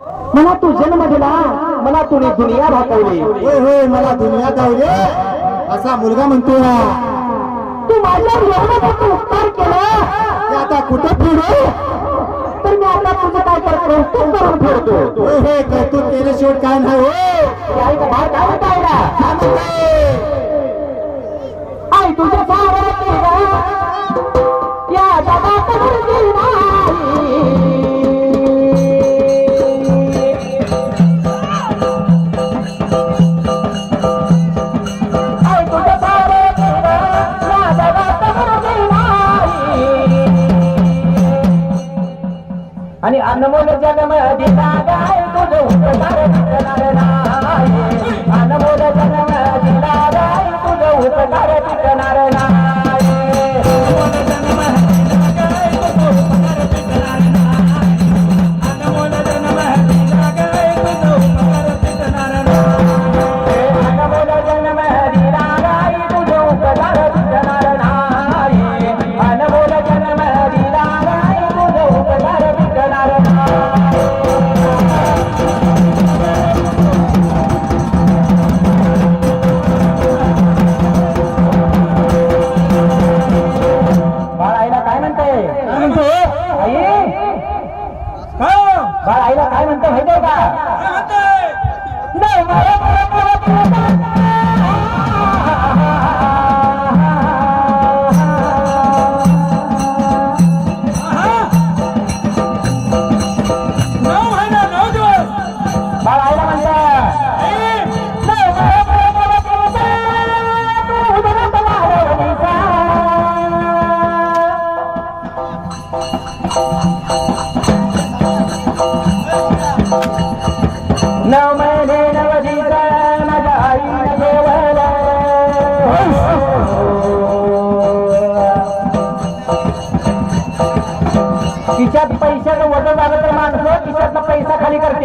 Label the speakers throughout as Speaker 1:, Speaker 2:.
Speaker 1: मला तू जन्म दिला मला तुने दुनिया भाकवली
Speaker 2: होय होय मला दुनिया दावले असा मुलगा म्हणतो हा
Speaker 1: तू एवढं मोठं उपकार केला.
Speaker 2: ते आता कुठं फिरू
Speaker 1: तर मी आता तुझं काय तर कौतुक करून ठेवतो
Speaker 2: होय होय कौतुक केले शेवट काय नाही हो
Speaker 1: आई काय तुझ्या सारा या जगात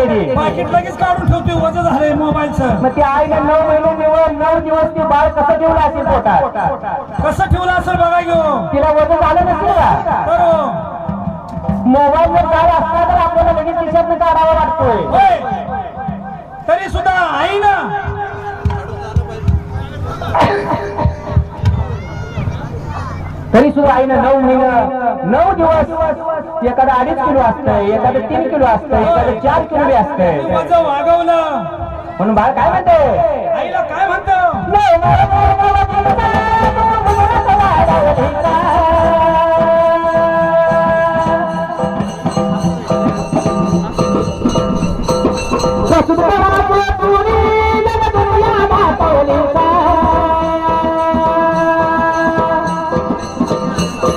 Speaker 1: खाली करते रे.
Speaker 2: पाकिट लगेच काढून ठेवतोय वजन झालंय मोबाईलचं.
Speaker 1: मग ती आईने नऊ महिने दिवस नऊ दिवस ती बाळ कसं ठेवलं असेल पोटात?
Speaker 2: कसं ठेवलं असेल बघा घेऊ
Speaker 1: तिला वजन झालं नसेल का?
Speaker 2: बरोबर.
Speaker 1: मोबाईल जर काय असला तर आपल्याला लगेच खिशातनं काढावा लागतोय.
Speaker 2: तरी सुद्धा आई ना
Speaker 1: तरी सुद्धा आईनं नऊ महिने नऊ दिवस एखादं अडीच किलो असतंय एखादं तीन किलो असतंय एखादं चार किलो बी असतंय
Speaker 2: वागवलं
Speaker 1: म्हणून बाळ काय म्हणते
Speaker 2: आईला काय म्हणतो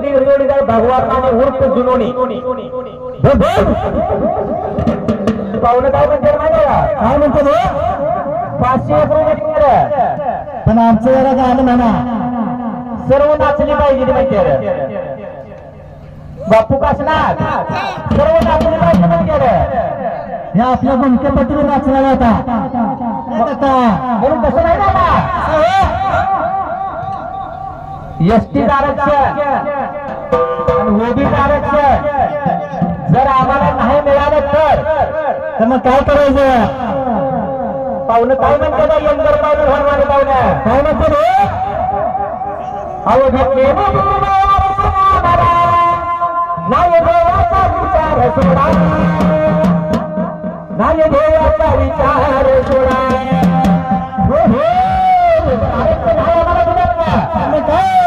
Speaker 1: उर्फ गिरडी जोडीदार भगवान आणि उर्फ जुनोनी. पाहुणं काय म्हणते माहिती
Speaker 2: काय म्हणतो तो
Speaker 1: पाचशे एक रुपये.
Speaker 2: पण आमचं जरा गाणं म्हणा.
Speaker 1: सर्व नाचली पाहिजे माहिती बापू काशनाथ सर्व नाचली पाहिजे माहिती
Speaker 2: हे आपल्या बंके पट्टीने नाचला का?
Speaker 1: म्हणून तसं नाही ना एस टी आरक्षण ओबीसी आरक्षण जर आम्हाला नाही मिळालं तर.
Speaker 2: मग काय करायचं?
Speaker 1: पाहुणं काय म्हणते ना यंगर पाहुणे हरवाने पाहुणे?
Speaker 2: काय म्हणतो रे
Speaker 1: अहो घेतले नाही देवाचा विचार सोडा. नाही देवाचा विचार सोडा. हो हो. आरक्षण
Speaker 2: काय?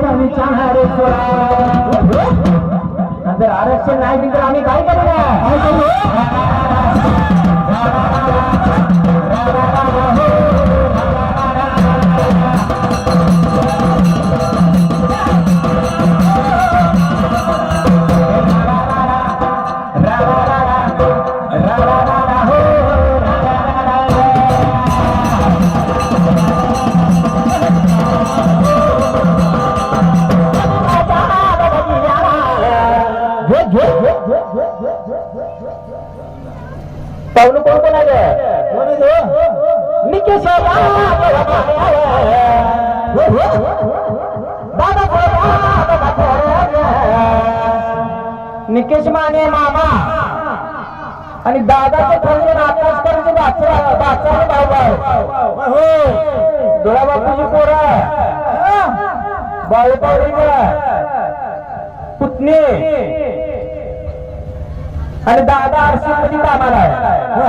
Speaker 1: विचार सोडा आणि जर आरक्षण नाही दिलं तर आम्ही काय करूया पाहुणं कोण कोण आहे
Speaker 2: तो?
Speaker 1: निकेश निकेश माने मामा आणि दादाचे खंजन आकाश करायचे बाचा बाचा बाबा
Speaker 2: हो
Speaker 1: डोळा बापूची पोरा बाळूपावडी पुतणी आणि दादा आरशी कामाला आहे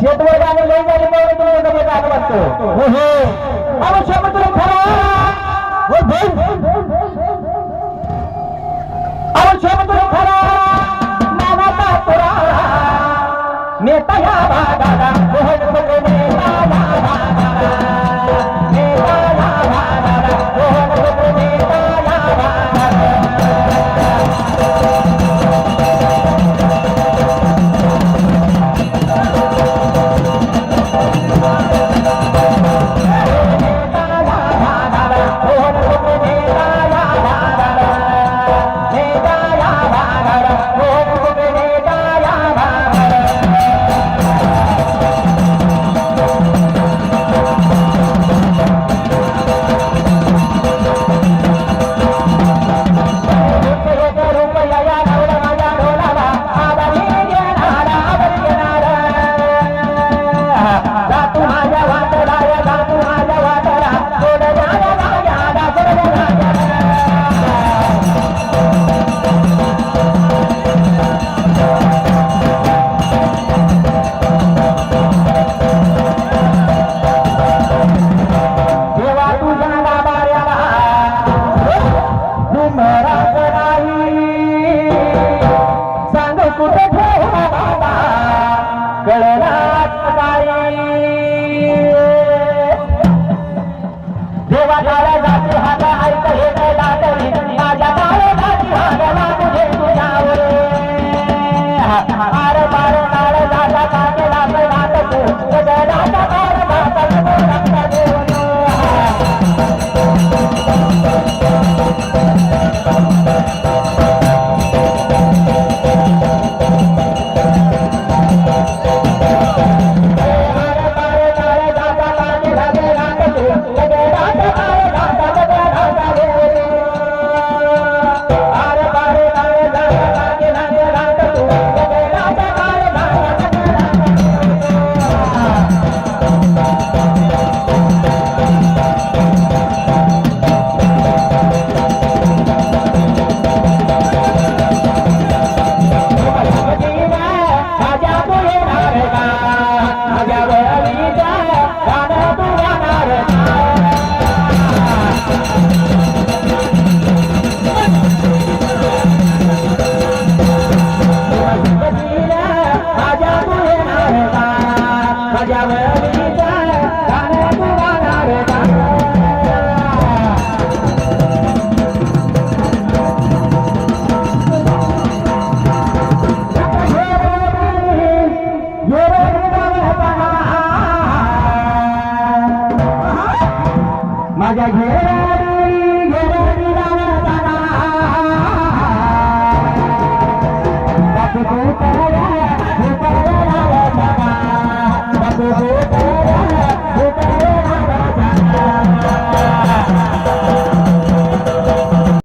Speaker 1: शेतवर आणि लई झाली म्हणून तुम्हाला कमी काय वाटतो हो हो अहो शेवट तुला खरं हो भाई अहो शेवट तुला खरं नाना पातुरा नेता या भागाला मोहन बघ नेता या भागाला वाला जाते हाथ